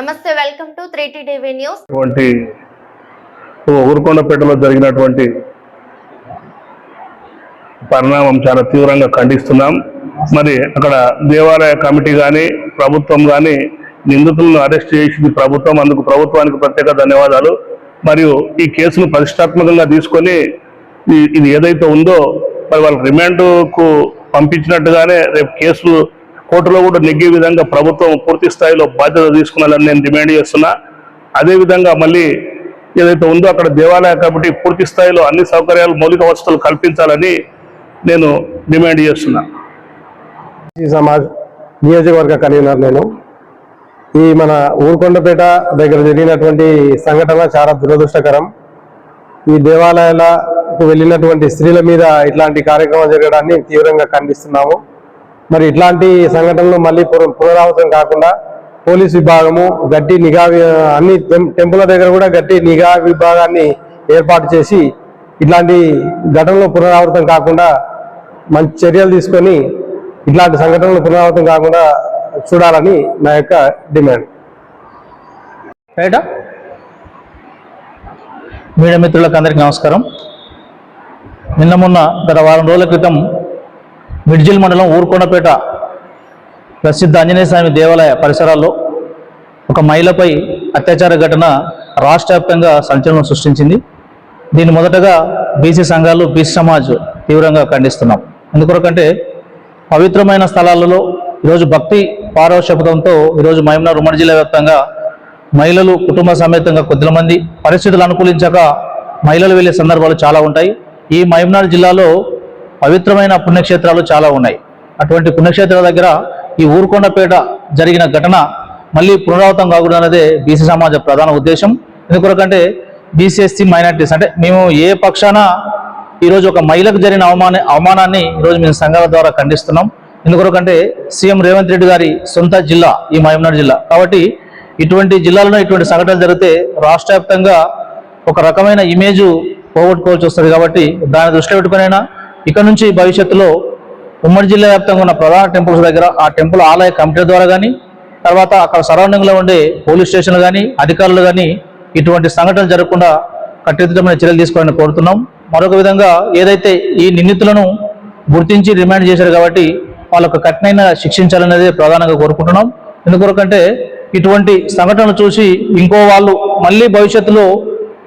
నమస్తే welcome to three TV news. ఊరుకొండపేటలో జరిగినటువంటి పరిణామం చాలా తీవ్రంగా ఖండిస్తున్నాం. మరి అక్కడ దేవాలయ కమిటీ కానీ ప్రభుత్వం కానీ నిందితులను అరెస్ట్ చేసింది ప్రభుత్వం. అందుకు ప్రభుత్వానికి ప్రత్యేక ధన్యవాదాలు. మరియు ఈ కేసును ప్రతిష్టాత్మకంగా తీసుకొని ఇది ఏదైతే ఉందో మరి వాళ్ళ రిమాండ్కు పంపించినట్టుగానే రేపు కేసు కోర్టులో కూడా నెగ్గే విధంగా ప్రభుత్వం పూర్తి స్థాయిలో బాధ్యత తీసుకున్నాలని నేను డిమాండ్ చేస్తున్నా. అదేవిధంగా మళ్ళీ ఏదైతే ఉందో అక్కడ దేవాలయ కమిటీ పూర్తి స్థాయిలో అన్ని సౌకర్యాలు మౌలిక వసతులు కల్పించాలని నేను డిమాండ్ చేస్తున్నా. సమాజ్ నియోజకవర్గ కన్వీనర్ నేను. ఈ మన ఊరుకొండపేట దగ్గర జరిగినటువంటి సంఘటన చాలా దురదృష్టకరం. ఈ దేవాలయాలకు వెళ్ళినటువంటి స్త్రీల మీద ఇట్లాంటి కార్యక్రమం జరగడాన్ని తీవ్రంగా ఖండిస్తున్నాము. మరి ఇట్లాంటి సంఘటనలు మళ్ళీ పునరావృతం కాకుండా పోలీస్ విభాగము గట్టి నిఘా అన్ని టెం- టెంపుల దగ్గర కూడా గట్టి నిఘా విభాగాన్ని ఏర్పాటు చేసి ఇట్లాంటి ఘటనలు పునరావృతం కాకుండా మంచి చర్యలు తీసుకొని ఇట్లాంటి సంఘటనలు పునరావృతం కాకుండా చూడాలని నా యొక్క డిమాండ్. మీడియా మిత్రులకు అందరికీ నమస్కారం. నిన్న మొన్న గత వారం రోజుల క్రితం మిడ్జిల్ మండలం ఊరుకొండపేట ప్రసిద్ధ ఆంజనేయ స్వామి దేవాలయ పరిసరాల్లో ఒక మహిళపై అత్యాచార ఘటన రాష్ట్ర వ్యాప్తంగా సంచలనం సృష్టించింది. దీన్ని మొదటగా బీసీ సంఘాలు బీసీ సమాజ్ తీవ్రంగా ఖండిస్తున్నాం. ఎందుకొరకంటే పవిత్రమైన స్థలాలలో ఈరోజు భక్తి పారవశపతంతో ఈరోజు మహిమన ఉమ్మడి జిల్లా వ్యాప్తంగా మహిళలు కుటుంబ సమేతంగా కొద్దిల మంది పరిస్థితులు అనుకూలించక మహిళలు వెళ్ళే సందర్భాలు చాలా ఉంటాయి. ఈ మహిమనాడు జిల్లాలో పవిత్రమైన పుణ్యక్షేత్రాలు చాలా ఉన్నాయి. అటువంటి పుణ్యక్షేత్రాల దగ్గర ఈ ఊరుకొండపేట జరిగిన ఘటన మళ్ళీ పునరావృతం కాకూడదు అనేది బీసీ సమాజ ప్రధాన ఉద్దేశం. ఎందుకొరకంటే బీసీఎస్సీ మైనార్టీస్ అంటే మేము ఏ పక్షాన ఈరోజు ఒక మహిళకు జరిగిన అవమాన అవమానాన్ని ఈరోజు మేము సంఘాల ద్వారా ఖండిస్తున్నాం. ఎందుకొరకంటే సీఎం రేవంత్ రెడ్డి గారి సొంత జిల్లా ఈ మహమ్నాడు జిల్లా. కాబట్టి ఇటువంటి జిల్లాలలో ఇటువంటి సంఘటనలు జరిగితే రాష్ట్ర వ్యాప్తంగా ఒక రకమైన ఇమేజ్ పోగొట్టుకోవాల్సి వస్తుంది కాబట్టి దాన్ని దృష్టిలో పెట్టుకునైనా ఇక్కడ నుంచి భవిష్యత్తులో ఉమ్మడి జిల్లా వ్యాప్తంగా ఉన్న ప్రధాన టెంపుల్స్ దగ్గర ఆ టెంపుల్ ఆలయ కమిటీ ద్వారా కానీ తర్వాత అక్కడ సరౌండింగ్లో ఉండే పోలీస్ స్టేషన్లు కానీ అధికారులు కానీ ఇటువంటి సంఘటనలు జరగకుండా కట్టుదిట్టమైన చర్యలు తీసుకోవాలని కోరుతున్నాం. మరొక విధంగా ఏదైతే ఈ నిందితులను గుర్తించి రిమాండ్ చేశారు కాబట్టి వాళ్ళకు కఠినమైన శిక్షించాలనేది ప్రధానంగా కోరుకుంటున్నాం. ఎందుకొరకంటే ఇటువంటి సంఘటనలు చూసి ఇంకో వాళ్ళు మళ్ళీ భవిష్యత్తులో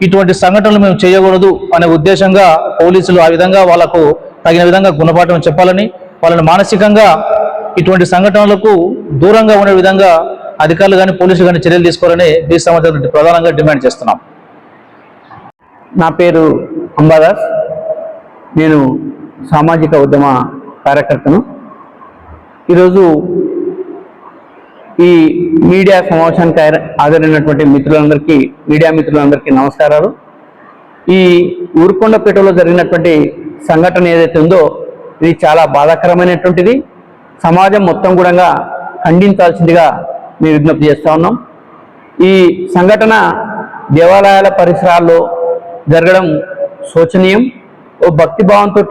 ఇటువంటి సంఘటనలు మేము చేయకూడదు అనే ఉద్దేశంగా పోలీసులు ఆ విధంగా వాళ్ళకు తగిన విధంగా గుణపాఠం చెప్పాలని వాళ్ళని మానసికంగా ఇటువంటి సంఘటనలకు దూరంగా ఉండే విధంగా అధికారులు కానీ పోలీసులు కానీ చర్యలు తీసుకోవాలని బీ సమాజం ప్రధానంగా డిమాండ్ చేస్తున్నాం. నా పేరు అంబాదాస్. నేను సామాజిక ఉద్యమ కార్యకర్తను. ఈరోజు ఈ మీడియా సమావేశానికి హాజరైనటువంటి మిత్రులందరికీ మీడియా మిత్రులందరికీ నమస్కారాలు. ఈ ఊరుకొండపేటలో జరిగినటువంటి సంఘటన ఏదైతే ఉందో ఇది చాలా బాధాకరమైనటువంటిది. సమాజం మొత్తం కూడా ఖండించాల్సిందిగా మేము విజ్ఞప్తి చేస్తూ ఉన్నాం. ఈ సంఘటన దేవాలయాల పరిసరాల్లో జరగడం శోచనీయం. ఓ భక్తిభావంతో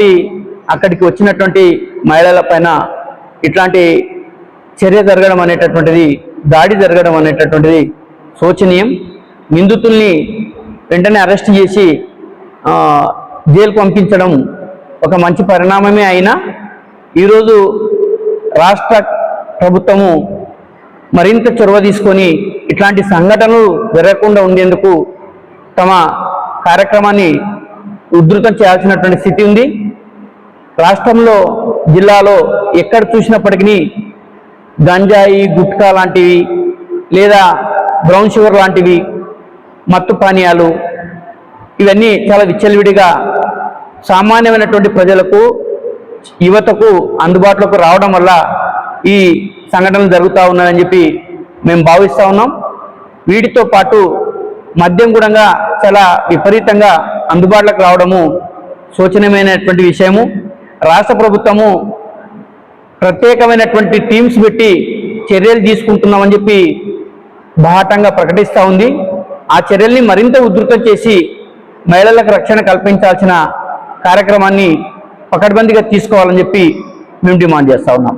అక్కడికి వచ్చినటువంటి మహిళల పైన ఇట్లాంటి చర్య జరగడం అనేటటువంటిది దాడి జరగడం అనేటటువంటిది శోచనీయం. నిందితుల్ని వెంటనే అరెస్ట్ చేసి జైలు పంపించడం ఒక మంచి పరిణామమే అయినా ఈరోజు రాష్ట్ర ప్రభుత్వము మరింత చొరవ తీసుకొని ఇట్లాంటి సంఘటనలు జరగకుండా ఉండేందుకు తమ కార్యక్రమాన్ని ఉధృతం చేయాల్సినటువంటి స్థితి ఉంది. రాష్ట్రంలో జిల్లాలో ఎక్కడ చూసినప్పటికీ గంజాయి గుట్కా లాంటివి లేదా బ్రౌన్ షుగర్ లాంటివి మత్తు పానీయాలు ఇవన్నీ చాలా విచ్చలవిడిగా సామాన్యమైనటువంటి ప్రజలకు యువతకు అందుబాటులోకి రావడం వల్ల ఈ సంఘటనలు జరుగుతూ ఉన్నాయని చెప్పి మేము భావిస్తూ ఉన్నాం. వీటితో పాటు మద్యం కూడా చాలా విపరీతంగా అందుబాటులోకి రావడము శోచనీయమైనటువంటి విషయము. రాష్ట్ర ప్రభుత్వము ప్రత్యేకమైనటువంటి టీమ్స్ పెట్టి చర్యలు తీసుకుంటున్నామని చెప్పి బాహటంగా ప్రకటిస్తూ ఉంది. ఆ చర్యల్ని మరింత ఉధృతం చేసి మహిళలకు రక్షణ కల్పించాల్సిన కార్యక్రమాన్ని పకడ్బందీగా తీసుకోవాలని చెప్పి మేము డిమాండ్ చేస్తూ ఉన్నాం.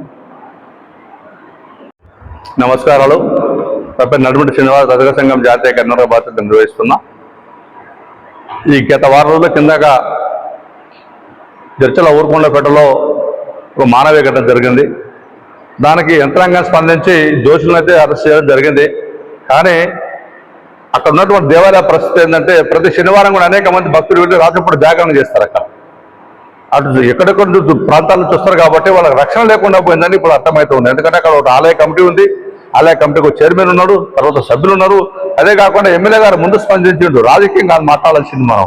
నమస్కారాలు. నా పేరు నడుమటి సదక రజక సంఘం జాతీయ కర్ణాటక బాధ్యత నిర్వహిస్తున్నా. ఈ గత వారం రోజుల కిందక చర్చల ఊరుకొండపేటలో ఒక మానవీయ ఘటన జరిగింది. దానికి యంత్రాంగం స్పందించి దోషులను అయితే అరెస్ట్ చేయడం జరిగింది. కానీ అక్కడ ఉన్నటువంటి దేవాలయ పరిస్థితి ఏంటంటే ప్రతి శనివారం కూడా అనేక మంది భక్తులు వెళ్ళి రాత్రిపూట జాగరణ చేస్తారు అక్కడ. అటు ఎక్కడెక్కడ ప్రాంతాలను చూస్తారు కాబట్టి వాళ్ళకి రక్షణ లేకుండా పోయిందని ఇప్పుడు అర్థమవుతుంది ఎందుకంటే అక్కడ ఒక ఆలయ కమిటీ ఉంది. ఆలయ కమిటీకి ఒక చైర్మన్ ఉన్నాడు తర్వాత సభ్యులు ఉన్నారు. అదే కాకుండా ఎమ్మెల్యే గారు ముందు స్పందించిండు. రాజకీయం కాదు మాట్లాడాల్సింది మనం.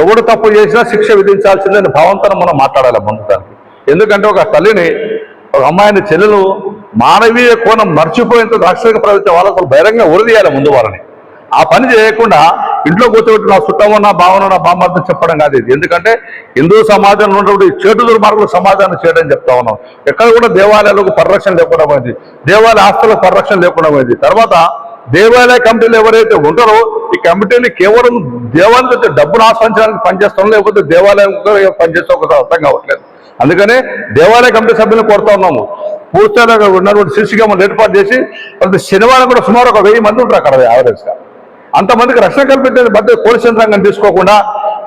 ఎవడు తప్పు చేసినా శిక్ష విధించాల్సిందని భావంతో మనం మాట్లాడాలి ముందు దానికి ఎందుకంటే ఒక తల్లిని ఒక అమ్మాయిని చెల్లెలు మానవీయ కోణం మర్చిపోయేంత రాక్షసిక ప్రవృత్తి అసలు బహిరంగ ఉరదీయాలి ముందు వారిని ఆ పని చేయకుండా ఇంట్లో కూర్చోబెట్టి నా చుట్టమో నా భావన నా బామ్మర్థం చెప్పడం కాదు ఇది. ఎందుకంటే హిందూ సమాజంలో ఉన్నటువంటి చేటు దుర్మార్గుల సమాజాన్ని చేయడం చెప్తా ఉన్నాం. ఎక్కడ కూడా దేవాలయాలకు పరిరక్షణ లేకుండా పోయింది. దేవాలయ ఆస్తులకు పరిరక్షణ లేకుండా పోయింది. తర్వాత దేవాలయ కమిటీలు ఎవరైతే ఉంటారో ఈ కమిటీని కేవలం దేవాలయం డబ్బును ఆశ్రయించడానికి పనిచేస్తాం లేకపోతే దేవాలయం పనిచేస్తే ఒక అర్థం కావట్లేదు. అందుకనే దేవాలయ కమిటీ సభ్యులను కోరుతా ఉన్నాము. పూర్తిగా ఉన్నటువంటి సీసీ ఏర్పాటు చేసి ప్రతి శనివారం కూడా సుమారు ఒక వెయ్యి మంది ఉంటారు అక్కడ యావరేజ్గా అంతమందికి రక్షణ కల్పించే మధ్య పోలీస్ యంత్రాంగం తీసుకోకుండా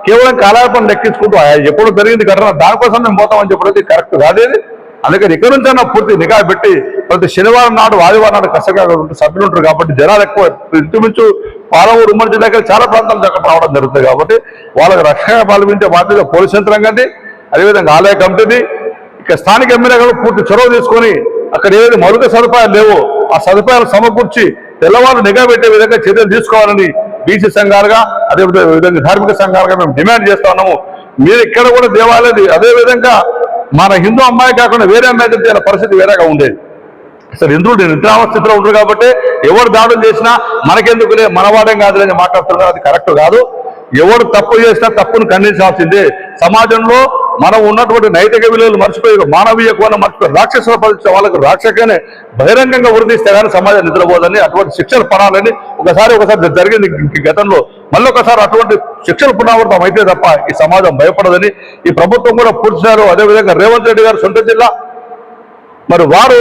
కేవలం కాలాపం లెక్కించుకుంటూ ఎప్పుడు జరిగింది ఘటన దానికోసం మేము పోతామని చెప్పడం కరెక్ట్ కాదేది. అందుకని ఇక్కడ నుంచైనా పూర్తి నిఘా పెట్టి ప్రతి శనివారం నాడు ఆదివారం నాడు కష్టంగా ఉంటూ సభ్యులు ఉంటారు కాబట్టి జనాలు ఎక్కువ ఇంచుమించు పాలమూరు ఉమ్మడి జిల్లాకి చాలా ప్రాంతాలు దగ్గర రావడం జరుగుతుంది కాబట్టి వాళ్ళకి రక్షణ పాల్పించే బాధ్యత పోలీస్ యంత్రాంగంది అదేవిధంగా ఆలయ కమిటీది ఇక స్థానిక ఎమ్మెల్యేలు పూర్తి చొరవ తీసుకొని అక్కడ ఏదైతే మౌలిక సదుపాయాలు లేవో ఆ సదుపాయాలు సమకూర్చి తెల్లవారు నిఘా పెట్టే విధంగా చర్యలు తీసుకోవాలని బీసీ సంఘాలుగా అదే విధంగా ధార్మిక సంఘాలుగా మేము డిమాండ్ చేస్తా ఉన్నాము. మీరు ఇక్కడ కూడా దేవాలయం అదేవిధంగా మన హిందూ అమ్మాయి కాకుండా వేరే అమ్మాయి చేయాల పరిస్థితి వేరేగా ఉండేది. అసలు ఇంద్రుడు నిద్రావస్థితిలో ఉంటారు కాబట్టి ఎవరు దాడులు చేసినా మనకెందుకులే మనవాడేం కాదులేని మాట్లాడుతున్నారు. అది కరెక్ట్ కాదు. ఎవరు తప్పు చేసినా తప్పును ఖండించాల్సిందే. సమాజంలో మనం ఉన్నటువంటి నైతిక విలువలు మర్చిపోయి మానవీయ కోణం మర్చిపోయి రాక్షసుల పరిచే వాళ్ళకు రాక్షకనే బహిరంగంగా వృద్ధిస్తే కానీ సమాజం నిద్రపోదని అటువంటి శిక్షలు పడాలని ఒకసారి ఒకసారి జరిగింది. గతంలో మళ్ళీ ఒకసారి అటువంటి శిక్షలు పునరావృతం అయితే తప్ప ఈ సమాజం భయపడదని ఈ ప్రభుత్వం కూడా పూర్తిసారు అదేవిధంగా రేవంత్ రెడ్డి గారు సొంత జిల్లా. మరి వారు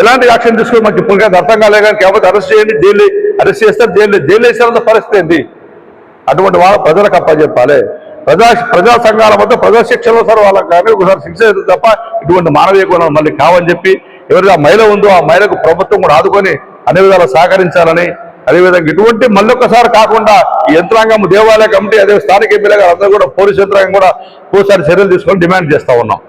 ఎలాంటి యాక్షన్ తీసుకుని మనకి ఇప్పుడు కానీ అర్థం కాలే కానీ కేవలం అరెస్ట్ చేయండి జైలు అరెస్ట్ చేస్తారు జైలు జైలు వేసేంత పరిస్థితి ఏంటి అటువంటి వాళ్ళ ప్రజలకు అప్పచెప్పాలి. ప్రజా ప్రజా సంఘాల మధ్య ప్రజా శిక్షలో సార్ వాళ్ళకి కానీ ఒకసారి శిక్ష తప్ప ఇటువంటి మానవీయ గుణం మళ్ళీ కావని చెప్పి ఎవరైతే ఆ మహిళ ఉందో ఆ మహిళకు ప్రభుత్వం కూడా ఆదుకొని అన్ని విధాలు సహకరించాలని అదేవిధంగా ఇటువంటి మళ్ళొక్కసారి కాకుండా ఈ యంత్రాంగం దేవాలయ కమిటీ అదే స్థానిక ఎమ్మెల్యే గారు అందరూ కూడా పోలీసు యంత్రాంగం కూడా ఒకసారి చర్యలు తీసుకొని డిమాండ్ చేస్తా ఉన్నాం.